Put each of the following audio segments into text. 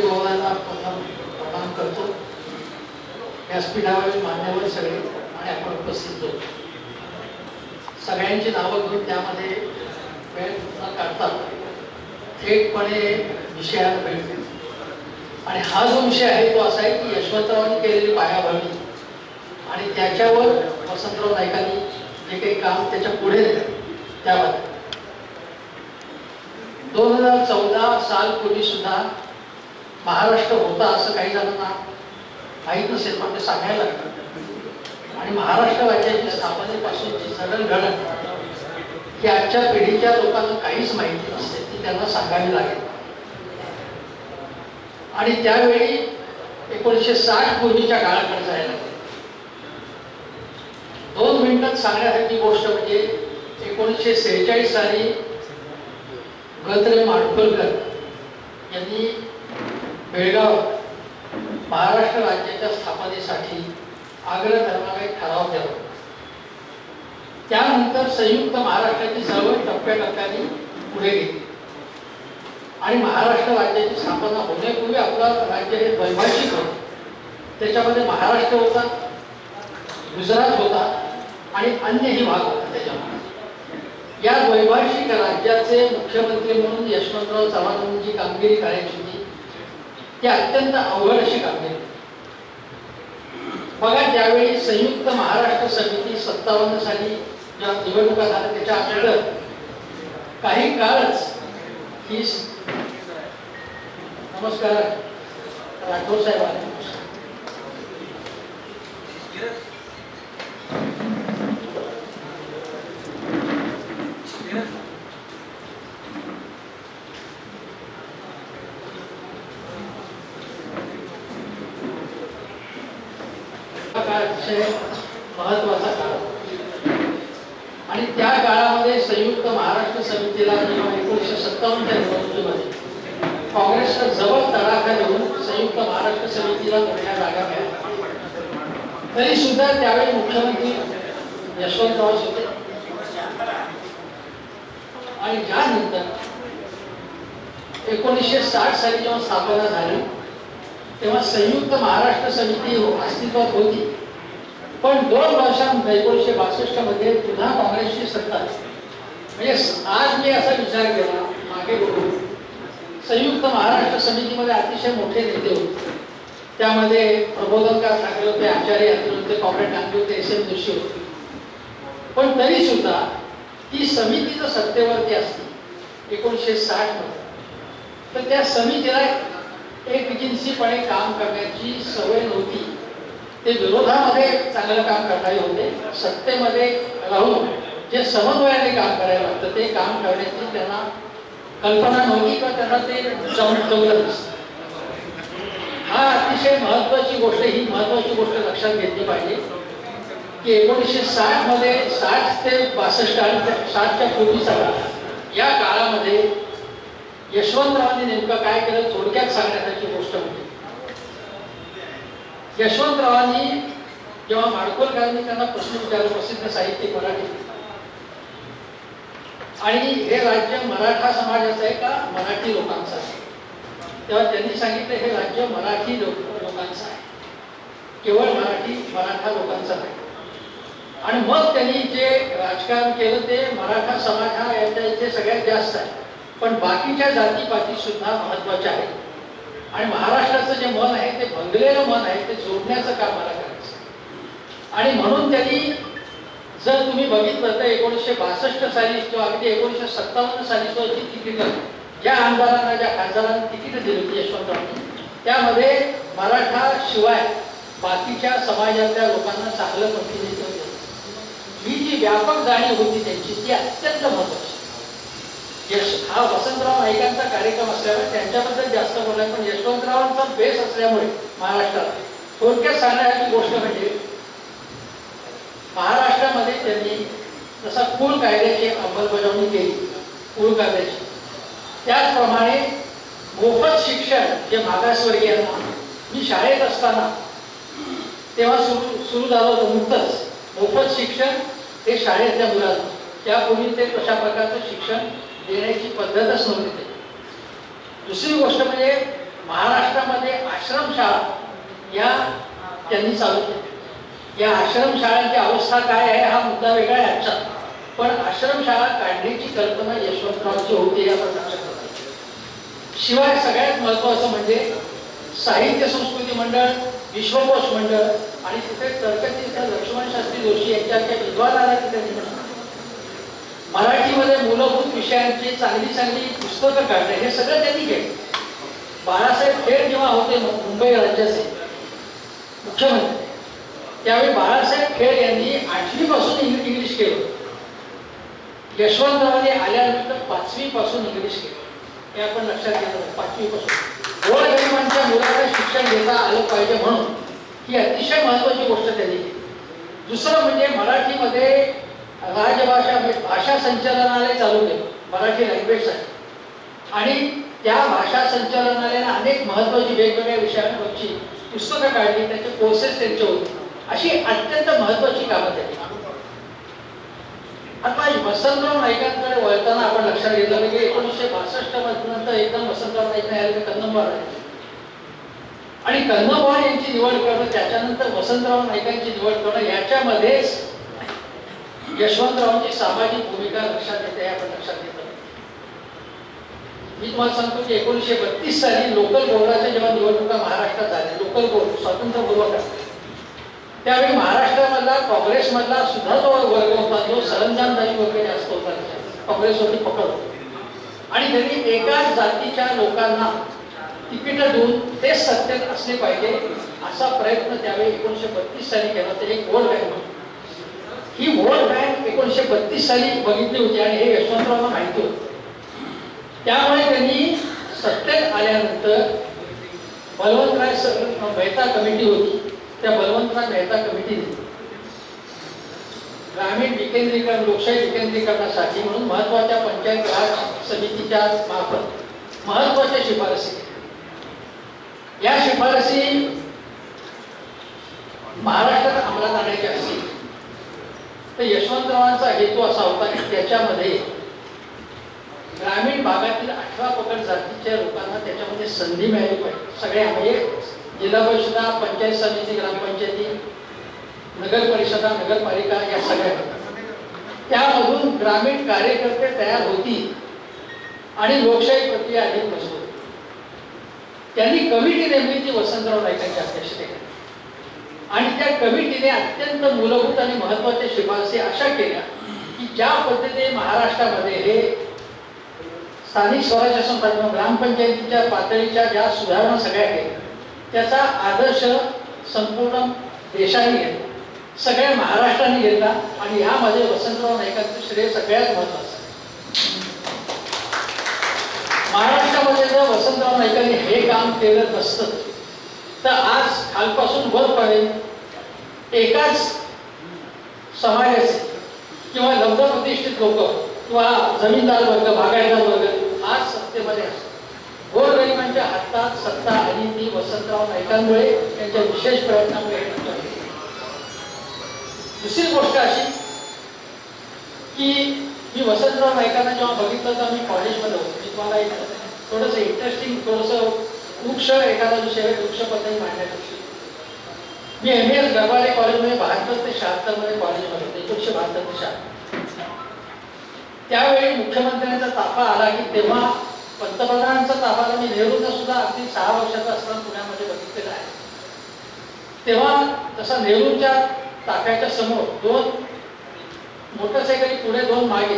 भावांना प्रणाम प्रणाम करतो. व्यासपीठावरील मान्यवर सगळे आणि आपण उपस्थित होतो. सगळ्यांची नावं घेऊन त्यामध्ये वेळ न काढता थेटपणे विषयाला भेट देतो आणि हा जो विषय आहे तो असा आहे की यशवंतरावांनी केलेली पायाभरणी आणि त्याच्यावर वसंतराव नाईकांनी जे काही काम त्याच्या पुढे त्याबद्दल दोन हजार चौदा साल पूर्वी सुद्धा महाराष्ट्र होता असं काही जणांना माहीत नसेल पण ते सांगायला लागतं आणि महाराष्ट्र राज्याच्या स्थापनेपासूनची जडणघडण ही आजच्या पिढीच्या लोकांना काहीच माहिती नसते ती त्यांना सांगावी लागेल. आणि त्यावेळी एकोणीसशे साठ पूर्वीच्या काळाकडे जायला दोन मिनिटात सांगण्यासारखी गोष्ट म्हणजे एकोणीसशे सेहेचाळीस साली गत्रे माडखोलकर यांनी बेळगाव महाराष्ट्र राज्याच्या स्थापनेसाठी आग्रह करणारा एक ठराव केला त्यानंतर संयुक्त महाराष्ट्राची चळवळ टप्प्याटप्प्याने पुढे गेली. आणि महाराष्ट्र राज्याची स्थापना होण्यापूर्वी आपलं राज्य हे द्वैभाषिक होतं. त्याच्यामध्ये महाराष्ट्र होता गुजरात होता आणि अन्यही भाग होता त्याच्यामध्ये. या द्वैभाषिक राज्याचे मुख्यमंत्री म्हणून यशवंतराव चव्हाणांची कामगिरी करायची ते अत्यंत अवघड अशी कामगिरी बघा ज्यावेळी संयुक्त महाराष्ट्र समिती सत्तावन्न साली ज्या निवडणुका झाल्या त्याच्या अगोदर काही काळच ही नमस्कार राठोड साहेब काँग्रेसचा जवळ तडाखा देऊन संयुक्त महाराष्ट्र समितीला मोठ्या जागा मिळाल्या तरी सुद्धा त्यावेळी मुख्यमंत्री यशवंतराव होते आणि ज्यानंतर एकोणीसशे साठ साली जेव्हा स्थापना झाली, तेव्हा संयुक्त महाराष्ट्र समिती अस्तित्वात होती. पण दोन वर्षांनंतर एकोणीसशे बासष्ट मध्ये पुन्हा काँग्रेसची सत्ता. आली. म्हणजे आज मी असा विचार केला, मागे बघून. संयुक्त महाराष्ट्र समितीमध्ये अतिशय मोठे नेते होते. त्यामध्ये प्रबोधनकार टाकले होते आचार्य यात्रे होते कॉम्रेड टाकले होते एस एम जोशी होते. पण तरी सुद्धा ती समिती जर सत्तेवरती असती एकोणीसशे साठमध्ये. तर त्या समितीला एक एजन्सीपणे काम करण्याची सवय नव्हती. ते विरोधामध्ये चांगलं काम करणारे होते सत्तेमध्ये राहून जे समन्वयाने काम करायला लागतं ते काम करण्याची त्यांना कल्पना नव्हती का त्यांना ते जम- हा अतिशय महत्वाची गोष्ट ही महत्वाची गोष्ट लक्षात घेतली पाहिजे की एकोणीसशे साठमध्ये साठ ते बासष्ट आणि साठच्या पूर्वीचा काळ या काळामध्ये यशवंतरावांनी नेमकं काय केलं? थोडक्यात सांगण्यासारखी गोष्ट होती. यशवंतरावांनी जेव्हा माडकोलकरांनी त्यांना प्रश्न विचारला प्रसिद्ध साहित्यिक मराठी आणि हे राज्य मराठा समाजाचं आहे का? मराठी लोकांचं आहे. तेव्हा त्यांनी सांगितलं हे राज्य मराठी लोक लोकांचं आहे. केवळ मराठी मराठा लोकांचं आहे आणि मग त्यांनी जे राजकारण केलं ते मराठा समाज हा यांच्या इथे सगळ्यात जास्त आहे. पण बाकीच्या जातीपाती सुद्धा महत्त्वाच्या आहेत. आणि महाराष्ट्राचं जे मन आहे ते भंगलेलं मन आहे ते जोडण्याचं काम मला करायचं आणि म्हणून त्यांनी जर तुम्ही बघितलं तर एकोणीसशे बासष्ट साली किंवा अगदी एकोणीसशे सत्तावन्न साली सुद्धा जी तिकीट ज्या आमदारांना ज्या खासदारांना तिकीट दिली होती यशवंतरावांनी त्यामध्ये मराठा शिवाय बाकीच्या समाजातल्या लोकांना चांगलं प्रतिनिधित्व दिलं ही जी व्यापक जाणीव होती त्यांची ती अत्यंत महत्वाची यश हा वसंतराव नाईकांचा कार्यक्रम असल्यामुळे त्यांच्याबद्दल जास्त बोलाय पण यशवंतरावांचा बेस असल्यामुळे महाराष्ट्रात थोडक्यात सांगण्याची गोष्ट म्हणजे महाराष्ट्रामध्ये त्यांनी जसा कुळ कायद्याची अंमलबजावणी केली कुळ कायद्याची. त्याचप्रमाणे मोफत शिक्षण जे मागासवर्गीयांना मी शाळेत असताना तेव्हा सुरू सुरू झालं होतं नुकतंच. मोफत शिक्षण हे शाळेतल्या मुलांना. त्यापूर्वी ते कशा प्रकारचं शिक्षण देण्याची पद्धतच नव्हती ते. दुसरी गोष्ट म्हणजे महाराष्ट्रामध्ये आश्रमशाळा या त्यांनी चालू केल्या. या आश्रमशाळांची अवस्था काय आहे हा मुद्दा वेगळा आहे आजचा. पण आश्रमशाळा काढण्याची कल्पना यशवंतरावची होती या प्रकारच्या लक्षात शिवाय सगळ्यात महत्वाचं म्हणजे साहित्य संस्कृती मंडळ विश्वकोश मंडळ आणि तिथे तर्कतीर्थ लक्ष्मण शास्त्री जोशी यांच्यासारख्या विद्वानाला तिथे निवडणं मराठीमध्ये मूलभूत विषयांची चांगली चांगली पुस्तकं काढणे हे सगळं त्यांनी केलं. बाळासाहेब खेड जेव्हा होते मुंबई राज्याचे मुख्यमंत्री त्यावेळी बाळासाहेब खेड यांनी आठवीपासून इंग्लिश इंग्लिश केलं. यशवंतरावने आल्यानंतर पाचवीपासून इंग्लिश केलं. हे आपण लक्षात घेतलं पाचवीपासून. गोरगरिबांच्या मुलाला शिक्षण घेता आलं पाहिजे म्हणून. ही अतिशय महत्वाची गोष्ट त्यांनी केली. दुसरं म्हणजे मराठीमध्ये राजभाषा म्हणजे भाषा संचालनालय चालू केलं मराठी लँग्वेज आणि त्या भाषा संचालनालयाने अनेक महत्वाची वेगवेगळ्या विषयांवरची पुस्तकं काढली त्याचे कोर्सेस त्यांचे होते. अशी अत्यंत महत्वाची कामं त्याची आता वसंतराव नाईकांकडे वळताना आपण लक्षात घेतलं म्हणजे एकोणीसशे बासष्ट नंतर एकदम वसंतराव नाईक नाही आले कन्नमवार आणि कन्नमवार यांची निवड करणं त्याच्यानंतर वसंतराव नाईकांची निवड करणं याच्यामध्येच यशवंतरावांची सामाजिक भूमिका लक्षात येते हे आपण लक्षात घेतलं मी तुम्हाला सांगतो की एकोणीसशे बत्तीस साली लोकल बोर्डाच्या जेव्हा निवडणुका महाराष्ट्रात झाल्या लोकल बोर्ड स्वातंत्र्यपूर्वक काळ त्यावेळी महाराष्ट्रामधला काँग्रेसमधला सुद्धा तो वर्ग होता जो सरंजामदारी वगैरे जास्त होता. काँग्रेसवरती पकड आणि त्यांनी एकाच जातीच्या लोकांना तिकीट देऊन ते सत्तेत असले पाहिजे असा प्रयत्न त्यावेळी एकोणीशे बत्तीस साली केला. ते एक वोट बँक होती. ही वोट बँक एकोणीशे बत्तीस साली बघितली होती आणि हे यशवंतरावांना माहिती होतं. त्यामुळे त्यांनी सत्तेत आल्यानंतर बलवंतराय सर मेहता कमिटी होती. त्या बलवंतराव मेहता कमिटीने ग्रामीण विकेंद्रीकरण लोकशाही विकेंद्रीकरणासाठी म्हणून महत्त्वाच्या पंचायत राज समितीच्या मार्फत महत्त्वाच्या शिफारसी या शिफारसी महाराष्ट्रात अंमलात आणायच्या असतील तर यशवंतरावांचा हेतू असा होता की त्याच्यामध्ये ग्रामीण भागातील अठरा पकड जातीच्या लोकांना त्याच्यामध्ये संधी मिळाली पाहिजे. सगळ्या म्हणजे जिल्हा परिषदा पंचायत समिती ग्रामपंचायती नगर परिषदा नगरपालिका या सगळ्या त्यामधून ग्रामीण कार्यकर्ते तयार होतील आणि लोकशाही प्रक्रिया अधिक मजबूत त्यांनी कमिटी नेमली ती वसंतराव नाईकांच्या अध्यक्षतेखाली. आणि त्या कमिटीने अत्यंत मूलभूत आणि महत्त्वाच्या शिफारसी अशा केल्या की ज्या पद्धतीने महाराष्ट्रामध्ये हे स्थानिक स्वराज्य संस्था किंवा ग्रामपंचायतीच्या पातळीच्या ज्या सुधारणा सगळ्या केल्या त्याचा आदर्श संपूर्ण देशाने घेतला. सगळ्या महाराष्ट्राने घेतला आणि ह्यामध्ये वसंतराव नाईकांचं श्रेय सगळ्यात महत्वाचं महाराष्ट्रामध्ये जर वसंतराव नाईकांनी हे काम केलं नसतं तर आज खालपासून वरपर्यंत एकाच समाजाचे किंवा लब्ध प्रतिष्ठित लोक किंवा जमीनदार वर्ग भागायदार वर्ग आज सत्तेमध्ये असतो गोरगरिबांच्या हातात सत्ता आली ती वसंतराव नाईकांमुळे त्यांच्या विशेष प्रयत्नामुळे दुसरी गोष्ट अशी की मी वसंतराव नाईकांना जेव्हा बघितलं तर मी कॉलेजमध्ये होतो. मी तुम्हाला एक थोडंसं इंटरेस्टिंग थोडंसं वृक्ष एखादा विषय वृक्ष पद्धती मांडण्याची मी एम एस गरवाडे कॉलेजमध्ये बहात्तर ते शहात्तरमध्ये कॉलेजमध्ये होते. एकोणीशे बहात्तर ते शहात्तर. त्यावेळी मुख्यमंत्र्यांचा ताफा आला की तेव्हा पंतप्रधानांचा ताबा आला मी सुद्धा अगदी सहा वर्षाचा असताना पुण्यामध्ये बघितलेला आहे. तेव्हा तसा नेहरूंच्या ताफ्याच्या समोर दोन मोटरसायकली पुढे दोन मागे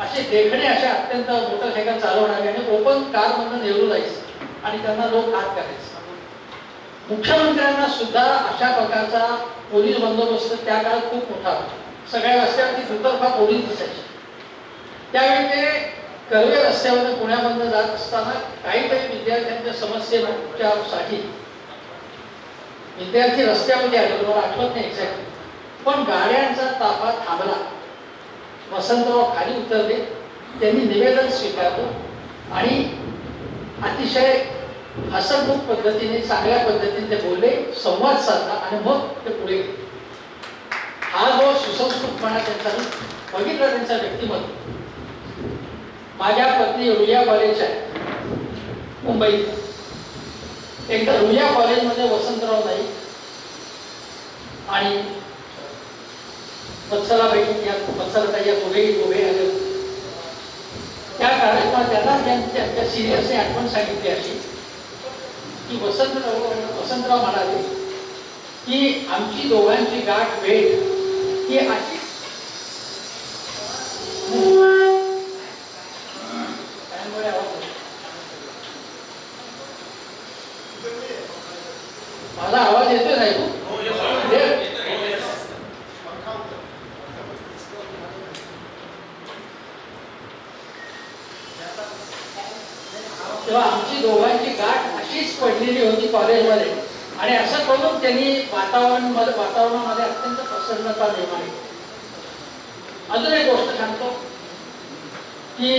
असे देखणे अशा अत्यंत मोटरसायकल चालवणारे आणि ओपन कार नेहरू जायचं आणि त्यांना लोक हात करायचं मुख्यमंत्र्यांना सुद्धा अशा प्रकारचा पोलीस बंदोबस्त त्या काळात खूप मोठा होता. सगळ्या रस्त्यावरती दुतर्फा पोलीस दिसायचे. त्यावेळी ते कर्वे रस्त्यावर पुण्यामधनं जात असताना काही काही विद्यार्थ्यांच्या समस्येसाठी विद्यार्थी रस्त्यामध्ये आले. तुम्हाला आठवत नाही एक्झॅक्ट पण गाड्यांचा ताफा थांबला. वसंतराव खाली उतरले. त्यांनी निवेदन स्वीकारलं आणि अतिशय हसतमुख पद्धतीने चांगल्या पद्धतीने ते बोलले संवाद साधला आणि मग ते पुढे गेले. हा जो सुसंस्कृतपणा त्यांचा बघितला त्यांचा व्यक्तिमत्व. माझ्या पत्नी रुया कॉलेज आहे. मुंबईत एकदा रुया कॉलेजमध्ये वसंतराव नाईक आणि वत्सलाबाई या वत्सलाताई या दोघेही दोघे आले त्या कार्यक्रमात त्यांना त्यांच्या त्या सिरियसने आठवण सांगितली अशी की वसंतराव वसंतराव म्हणाले की आमची दोघांची गाठ भेट ही अशी माझा आवाज येतोय नाही तेव्हा आमची दोघांची गाठ अशीच पडलेली होती कॉलेजमध्ये. आणि असं करून त्यांनी वातावरण वातावरणामध्ये अत्यंत प्रसन्नता निर्माण केली. अजून एक गोष्ट सांगतो की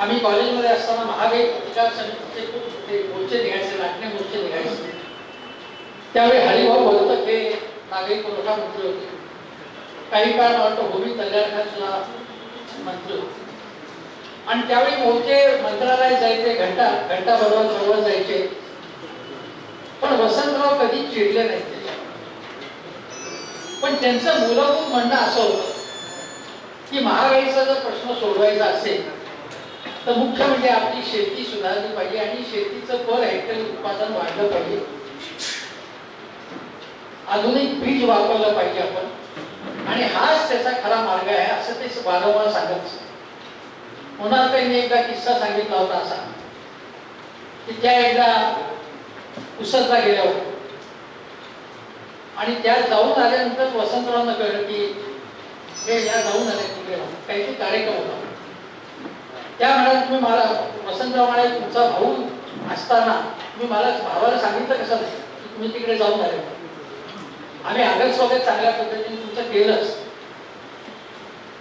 आम्ही कॉलेजमध्ये असताना महागाई प्रतिकार समितीचे खूप ते मोर्चे निघायचे नाट्य मोर्चे निघायचे. त्यावेळी हरिभाऊ बोलत हे नागरिक पुरवठा मंत्री होते. काही काळ मला वाटतं भूमी कल्याण सुद्धा मंत्री होते. आणि त्यावेळी मोर्चे मंत्रालय जायचे घंटा घंटा बरोबर बरोबर जायचे. पण वसंतराव कधी चिडले नाही त्याच्यावर. पण त्यांचं मूलभूत म्हणणं असं होतं की महागाईचा जर प्रश्न सोडवायचा असेल तर मुख्य म्हणजे आपली शेती सुधारली पाहिजे आणि शेतीचं पर हेक्टर उत्पादन वाढलं पाहिजे. आधुनिक बीज वापरलं पाहिजे आपण. आणि हाच त्याचा खरा मार्ग आहे असं ते वारंवार सांगत होणार त्यांनी एकदा किस्सा सांगितला होता असा की त्या एकदा उसरला गेल्या होत्या आणि त्या जाऊन आल्यानंतर वसंतरावनं कळलं की हे या जाऊन आले तिकडे काहीतरी कार्यक्रम होता. त्या म्हणाल्या तुम्ही मला वसंतराव म्हणाले तुमचा भाऊ असताना तुम्ही मला भावाला सांगितलं कसं की तुम्ही तिकडे जाऊन आले. आम्ही आगत स्वागत चांगल्या पद्धतीने तुमचं केलंच.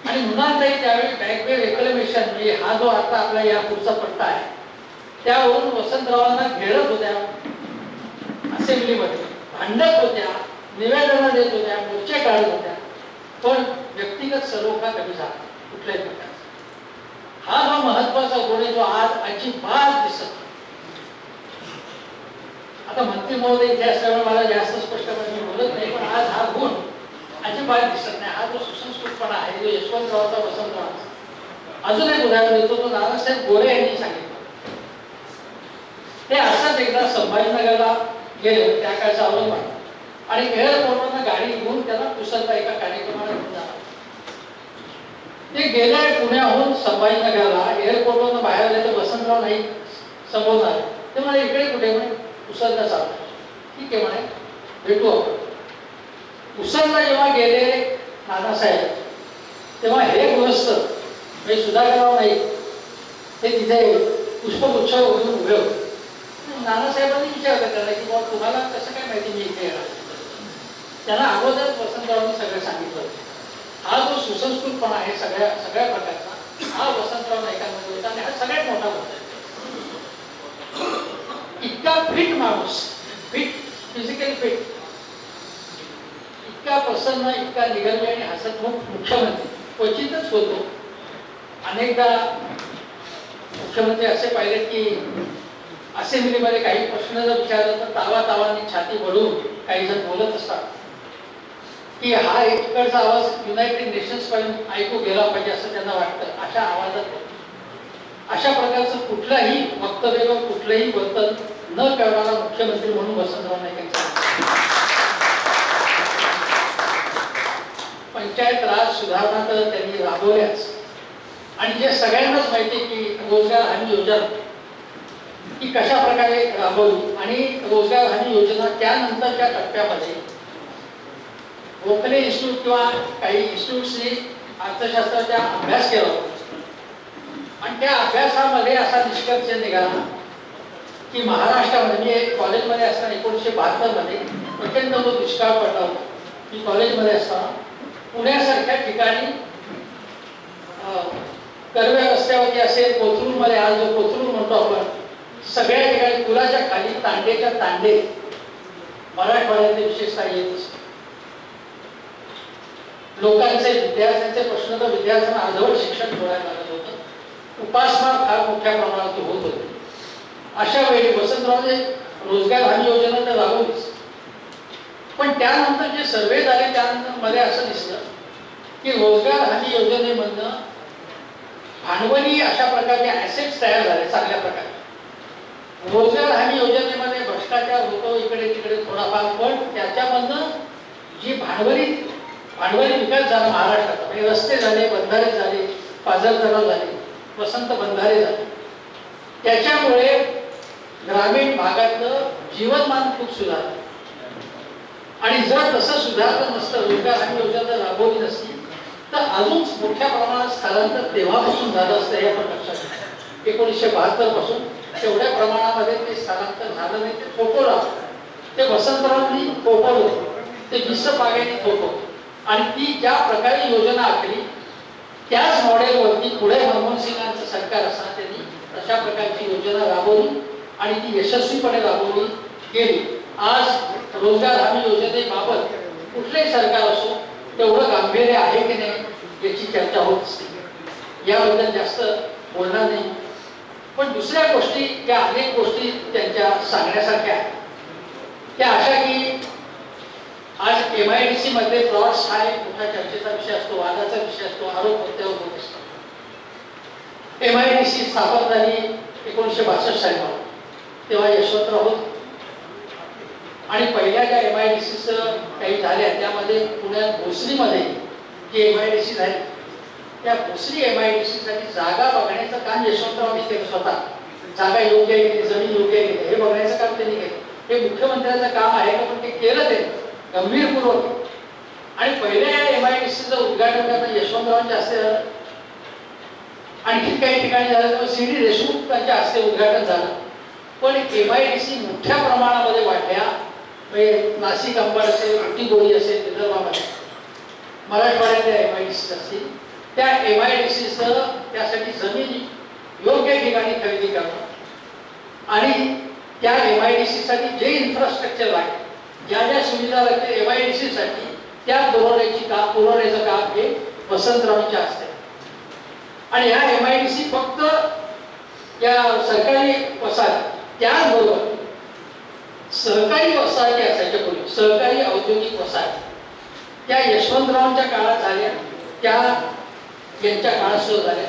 आणि मुलांनाही त्यावेळी बॅकवे रेकलेमेशन म्हणजे हा जो आता आपला या पुढचा पट्टा आहे त्यावरून वसंतरावांना घेरत होत्या असेंब्लीमध्ये भांडत होत्या निवेदनं देत होत्या मोर्चे काढत होत्या. पण व्यक्तिगत सलोखा कमी झाला कुठल्याही प्रकारे. हा जो महत्त्वाचा गुण आहे जो आज अजिबात दिसत आता मंत्री महोदय इथे असल्यामुळे मला जास्त स्पष्टपणे म्हणजे मी बोलत नाही पण आज हा गुण अजिबात दिसत नाही. हा जो सुसंस्कृतपणा आहे जो यशवंतरावचा वसंतराव अजून एक उदाहरण देतो तो नानासाहेब गोरे यांनी सांगितलं. ते असंच एकदा संभाजीनगरला गेले त्या काळचा औरंगाबाद. आणि एअरपोर्टवरनं गाडी घेऊन त्यांना पुसलता एका कार्यक्रमाला घेऊन जाणार. ते गेलाय पुण्याहून संभाजीनगरला. एअरपोर्टवरनं बाहेर आले तर वसंतराव नाही समोर ते म्हणे इकडे कुठे म्हणे? उसरला चालू ठीक आहे म्हणे. भेटू आपण. उसरला जेव्हा गेले नानासाहेब तेव्हा हे गृहस्थ म्हणजे सुधाकरराव नाही ते तिथे पुष्पगुच्छ उघडून उभे होते. नानासाहेबांनी विचारलं त्याला की बाबा तुम्हाला कसं काय माहिती मी इथे येणार? त्यांना अगोदर वसंतरावांनी सगळं सांगितलं होतं. हा जो सुसंस्कृतपणा आहे सगळ्या सगळ्या प्रकारचा हा वसंतराव नाईकांमध्ये होता आणि हा सगळ्यात मोठा होता. इतका फिट माणूस फिट फिजिकली फिट इतका प्रसन्न इतका निघाले आणि हसतमुख मुख्यमंत्री क्वचितच होतो. अनेकदा मुख्यमंत्री असे पाहिले की असेंब्लीमध्ये काही प्रश्न जर विचारला तर तावा तावांनी छाती वळून काही जण बोलत असतात. की हा इकडचा आवाज युनायटेड नेशन्स पर्यंत ऐकू गेला पाहिजे असं त्यांना वाटतं. अशा आवाजात अशा प्रकारचं कुठलाही वक्तव्य व कुठलंही वर्तन न करणारा मुख्यमंत्री म्हणून वसंतराव नाईक यांचा पंचायत राज सुधारणा तर त्यांनी राबवल्याच. आणि जे सगळ्यांनाच माहिती आहे की रोजगार हमी योजना ती कशा प्रकारे राबवली आणि रोजगार हमी योजना त्यानंतरच्या टप्प्यामध्ये गोखले इन्स्टिट्यूट किंवा काही इन्स्टिट्यूटनी अर्थशास्त्राचा अभ्यास केला. होता. आणि त्या अभ्यासामध्ये असा निष्कर्ष निघाला की महाराष्ट्रामध्ये मी कॉलेजमध्ये असताना एकोणीसशे बहात्तरमध्ये प्रचंड तो दुष्काळ पडला होता. मी कॉलेजमध्ये असताना पुण्यासारख्या ठिकाणी कर्वे रस्त्यावरती असेल कोथरूडमध्ये आज जो कोथरूड म्हणतो आपण सगळ्या ठिकाणी पुलाच्या खाली तांडेच्या तांडे. मराठवाड्यातले विशेषतः येत असतात. लोकांचे विद्यार्थ्यांचे प्रश्न तर विद्यार्थ्यांना अर्धवट शिक्षण सोडायला लागत होतं. उपासमार फार मोठ्या प्रमाणात होत होते. अशा वेळी वसंतरावने रोजगार हमी योजना तर राबवलीच. पण त्यानंतर जे सर्वे झाले त्यानंतरमध्ये असं दिसलं की रोजगार हमी योजनेमधनं भांडवली अशा प्रकारचे ॲसेट्स तयार झाले चांगल्या प्रकारे. रोजगार हमी योजनेमध्ये भ्रष्टाचार होतो इकडे तिकडे थोडाफार पण त्याच्यामधनं जी भांडवली भांडवली विकास झाला महाराष्ट्रात. म्हणजे रस्ते झाले बंधारे झाले पाझर तलाव झाले वसंत बंधारे झाले. त्याच्यामुळे ग्रामीण भागातलं जीवनमान खूप सुधारलं. आणि जर तसं सुधारलं नसतं रोजगार आणि योजना जर राबवली नसती तर अजून मोठ्या प्रमाणात स्थलांतर तेव्हापासून झालं असतं हे आपण लक्षात घ्या एकोणीसशे बहात्तरपासून तेवढ्या प्रमाणामध्ये ते स्थलांतर झालं नाही ते थोपवलं ते वसंतरावांनी थोपवलं ते विश्व बागेने थोपवलं आणि ती ज्या प्रकारे योजना आखली त्याच मॉडेलवरती पुढे मनमोहन सिंगांचं सरकार असताना त्यांनी अशा प्रकारची योजना राबवली आणि ती यशस्वीपणे राबवली गेली आज रोजगार हमी योजनेबाबत कुठलेही सरकार असो तेवढं गांभीर्य आहे की नाही याची चर्चा होत असते. याबद्दल जास्त बोलणार नाही. पण दुसऱ्या गोष्टी ज्या अनेक गोष्टी त्यांच्या सांगण्यासारख्या आहेत. त्या अशा की आज एम आय डी सी मध्ये प्लॉट्स हा एक मोठा चर्चेचा विषय असतो वादाचा विषय असतो आरोप प्रत्यारोप होत असतो एम आय डी सी स्थापन झाली एकोणीसशे बासष्ट साली तेव्हा यशवंतराव आणि पहिल्या ज्या एम आय डी सीचं काही झाल्या त्यामध्ये पुण्यात भोसरीमध्ये जी एम आय डी सी झाली त्या भोसरी एम आय डी सीसाठी जागा बघण्याचं काम यशवंतरावांनी केलं स्वतः. जागा योग्य आहे की जमीन योग्य आहे हे बघण्याचं काम त्यांनी केलं. हे मुख्यमंत्र्यांचं काम आहे का पण ते केलं ते गंभीरपूर्वक. आणि पहिल्या एम आय डी सीचं उद्घाटन करणं यशवंतरावांच्या हस्ते झालं. आणखी काही ठिकाणी झालं तर सी डी देशमुख त्यांच्या हस्ते उद्घाटन झालं. पण एम आय डी सी मोठ्या प्रमाणामध्ये वाढल्या. म्हणजे नाशिक अंबड असेल गोडी असेल विदर्भामध्ये. मराठवाड्यातल्या एम आय डी सी असतील त्या एम आय डी सीचं त्यासाठी जमीन योग्य ठिकाणी खरेदी करणं. आणि त्या एम आय डी सीसाठी जे इन्फ्रास्ट्रक्चर आहे ज्या ज्या सुविधा लागतील एम आय डी त्या पुरवण्याची काम पुरवण्याचं काम हे वसंतरावांच्या असते आणि ह्या एम आय डी सी फक्त या सरकारी वसाहत त्याचबरोबर सहकारी वसाहती असायच्या पूर्वी सहकारी औद्योगिक वसाहत त्या यशवंतरावांच्या काळात झाल्या त्या यांच्या काळात सुरू झाल्या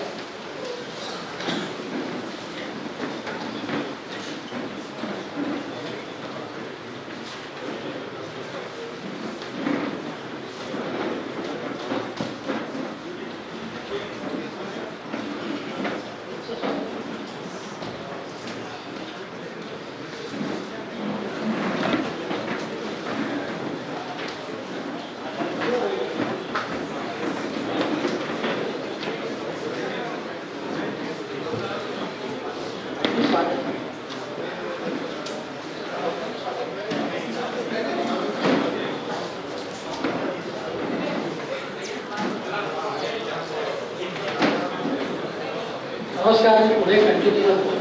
नमस्कार मी पुढे कंटिन्यू करतो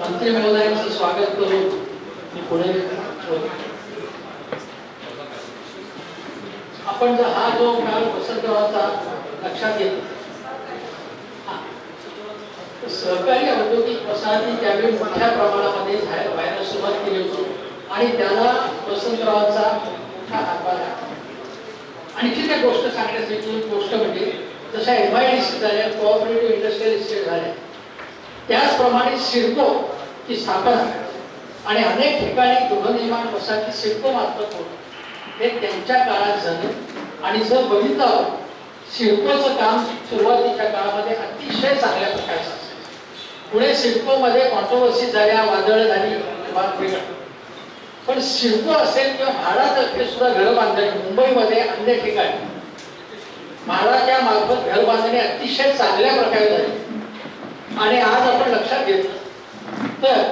मंत्री महोदयांचं स्वागत करून मी पुढे बोलतो. आपण जर हा जो काळ वसंतरावाचा लक्षात घेतला हा. तर सहकारी औद्योगिक वसाहती त्यावेळी मोठ्या प्रमाणामध्ये झाल्या व्हायला सुरुवात केली होती. आणि त्याला वसंतरावांचा मोठा हातभार आणखी त्या गोष्ट सांगण्यासाठी गोष्ट म्हणजे जशा एम आय डी सी झाल्या कोऑपरेटिव्ह इंडस्ट्रियल इस्टेट झाल्या त्याचप्रमाणे सिडको ची स्थापना आणि अनेक ठिकाणी गृहनिर्माण वसाहती सिडको मार्फत होत. हे त्यांच्या काळात झालं. आणि जर बघितलं सिडकोचं काम सुरुवातीच्या काळामध्ये अतिशय चांगल्या प्रकारचं पुणे पुढे सिडकोमध्ये कॉन्ट्रोवर्सी झाल्या वादळ झाली पण सिडको असेल किंवा म्हाडातर्फे सुद्धा घर बांधणी मुंबईमध्ये अन्य ठिकाणी. म्हाडाच्या मार्फत घर बांधणी अतिशय चांगल्या प्रकारे झाली. आणि आज आपण लक्षात घेतलं. तर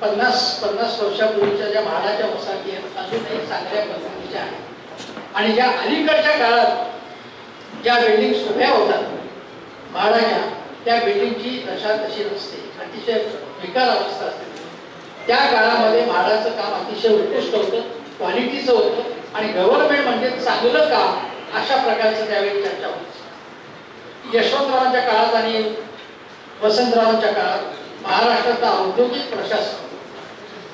पन्नास पन्नास वर्षापूर्वीच्या ज्या म्हाडाच्या वसाहती आहेत अजूनही चांगल्या पद्धतीच्या आहेत. आणि ज्या अलीकडच्या काळात ज्या बिल्डिंग्स उभ्या होतात म्हाडाच्या त्या बिल्डिंगची दशा तशी नसते अतिशय विकार अवस्था असते. त्या काळामध्ये म्हाडाचं काम अतिशय उत्कृष्ट होतं क्वालिटीचं होतं आणि गव्हर्नमेंट म्हणजे चांगलं काम अशा प्रकारचं त्यावेळी चर्चा होती यशवंतरावांच्या काळात आणि वसंतरावांच्या काळात महाराष्ट्राचा औद्योगिक प्रशासन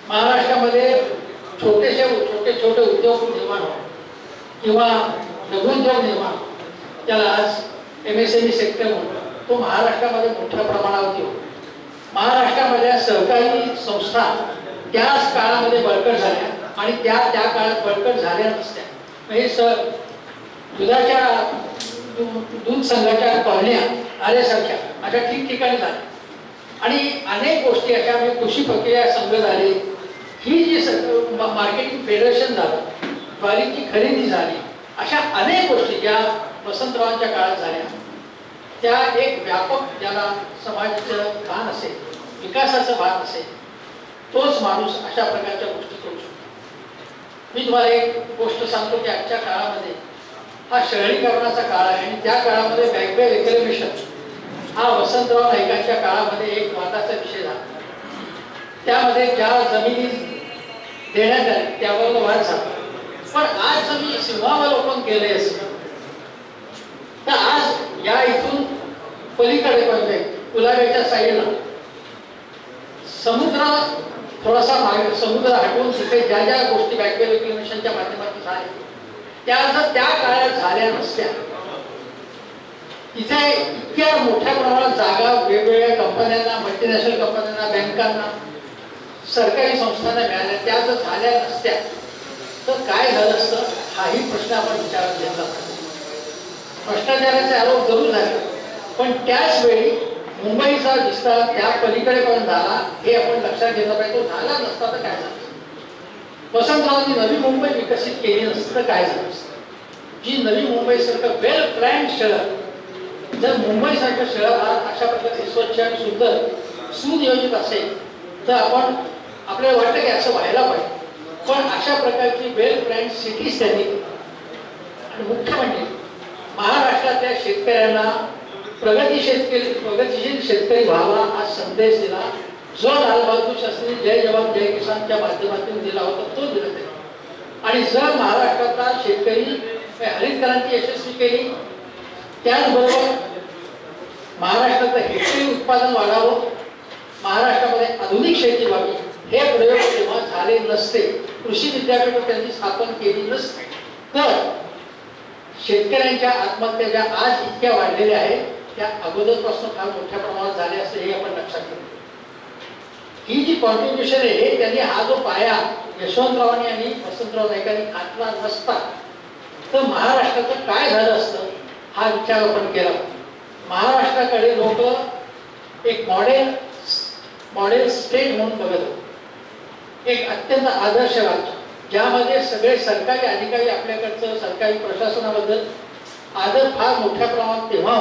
महाराष्ट्रामध्ये छोटेसे छोटे छोटे उद्योग निर्माण किंवा लघुउद्योग निर्माण त्याला आज M S M E sector तो महाराष्ट्रामध्ये मोठ्या प्रमाणावरती होतो. महाराष्ट्रामधल्या सहकारी संस्था त्याच काळामध्ये बळकट झाल्या आणि त्या त्या काळात बळकट झाल्या नसत्या. म्हणजे स दुधाच्या दूध संघाच्या कॉलन्या आल्यासारख्या अशा ठिकठिकाणी झाल्या. आणि अनेक गोष्टी अशा म्हणजे कृषी प्रक्रिया संघ झाले. ही जी स- मार्केटिंग फेडरेशन झालं ज्वारीची खरेदी झाली अशा अनेक गोष्टी ज्या वसंतरावांच्या काळात झाल्या. त्या एक व्यापक ज्याला समाजाचं भान असेल विकासाचं भान असेल तोच माणूस अशा प्रकारच्या गोष्टी करू शकतो. मी तुम्हाला एक गोष्ट सांगतो की आजच्या काळामध्ये हा शहरीकरणाचा काळ आहे आणि त्या काळामध्ये बॅकबे रेकलेमेशन हा वसंतराव नाईकांच्या काळामध्ये एक वादाचा विषय झाला. त्यामध्ये ज्या जमिनी देण्यात आल्या त्यावर वाद झाला. पण आज जर मी सीमावलोकन केले असं तर आज या इथून पलीकडे म्हणजे गुलाब्याच्या साईडला. समुद्र थोडासा मागे समुद्र हटवून तिथे ज्या ज्या गोष्टी बँकेल रेग्युलेशनच्या माध्यमातून झाल्या त्या जर त्या काळात झाल्या नसत्या तिथे इतक्या मोठ्या प्रमाणात जागा वेगवेगळ्या कंपन्यांना मल्टीनॅशनल कंपन्यांना बँकांना सरकारी संस्थांना मिळाल्या त्या जर झाल्या नसत्या तर काय झालं असतं? हाही प्रश्न आपण विचारात घेतला पाहिजे. भ्रष्टाचाराचे आरोप जरूर झाले पण त्याच वेळी मुंबईचा विस्तार त्या पलीकडे पण झाला हे आपण लक्षात घेतलं पाहिजे. तो झाला नसता तर काय झालं? वसंतरावांनी नवी मुंबई विकसित केली नसती तर काय झालं असतं? जी नवी मुंबईसारखं वेल प्लॅन शहर जर मुंबईसारखं शहर हा अशा प्रकारचे स्वच्छ आणि सुंदर सुनियोजित असेल तर आपण आपल्याला वाटतं की असं व्हायला पाहिजे. पण अशा प्रकारची वेल प्लॅन सिटीज त्यांनी आणि मुख्य म्हणजे महाराष्ट्रातल्या शेतकऱ्यांना प्रगती शेतकरी प्रगतीशील शेतकरी व्हावा हा संदेश दिला. जो लालबहादूर शास्त्री जय जवान जय किसानच्या माध्यमातून दिला होता तो दिला आणि जर महाराष्ट्रातला शेतकरी हरित क्रांती यशस्वी केली त्याचबरोबर महाराष्ट्राचं हेक्टरी उत्पादन वाढावं महाराष्ट्रामध्ये आधुनिक शेती व्हावी हे प्रयोग तेव्हा झाले नसते कृषी विद्यापीठ त्यांनी स्थापन केली नसते तर शेतकऱ्यांच्या आत्महत्या ज्या आज इतक्या वाढलेल्या आहेत त्या अगोदरपासून फार मोठ्या प्रमाणात झाल्या असं हे आपण लक्षात घेतो ही जी कॉन्ट्रीब्युशन आहे त्यांनी हा जो पाया यशवंतरावांनी आणि वसंतराव नाईकांनी खातला नसता तर महाराष्ट्राचं काय झालं असतं हा विचार आपण केला. महाराष्ट्राकडे लोक एक मॉडेल मॉडेल स्टेट म्हणून बघत होते. एक अत्यंत आदर्श राज्य. ज्यामध्ये सगळे सरकारी अधिकारी आपल्याकडचं सरकारी प्रशासनाबद्दल आदर फार मोठ्या प्रमाणात तेव्हा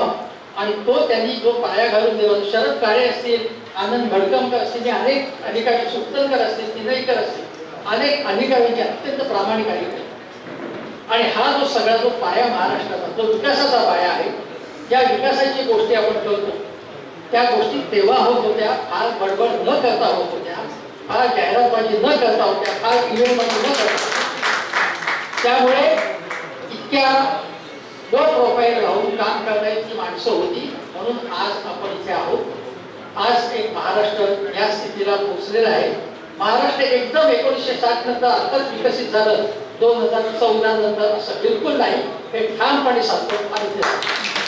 आणि तो त्यांनी जो पाया घालून दिला शरद काळे असतील आनंद भडकमकर असतील अनेक अधिकारी सुप्तनकर असतील तिनईकर असतील अनेक अधिकाऱ्यांचे अत्यंत प्रामाणिक अधिकारी आणि हा जो सगळा जो पाया महाराष्ट्राचा जो विकासाचा पाया आहे ज्या विकासाची गोष्टी आपण करतो त्या गोष्टी तेव्हा होत होत्या फार गडबड न करता होत होत्या. फार जाहिरातबाजी न करता होत्या फार इव्हेंटबाजी न करता. त्यामुळे इतक्या लो प्रोफाईल राहून काम करण्याची माणसं होती म्हणून आज आपण इथे आहोत. आज एक महाराष्ट्र या स्थितीला पोहोचलेला आहे. महाराष्ट्र एकदम एकोणीसशे साठ नंतर आताच विकसित झालं. दोन हजार चौदा नंतर असं बिलकुल नाही. हे ठामपणे सांगतो. आणि ते सांगतो.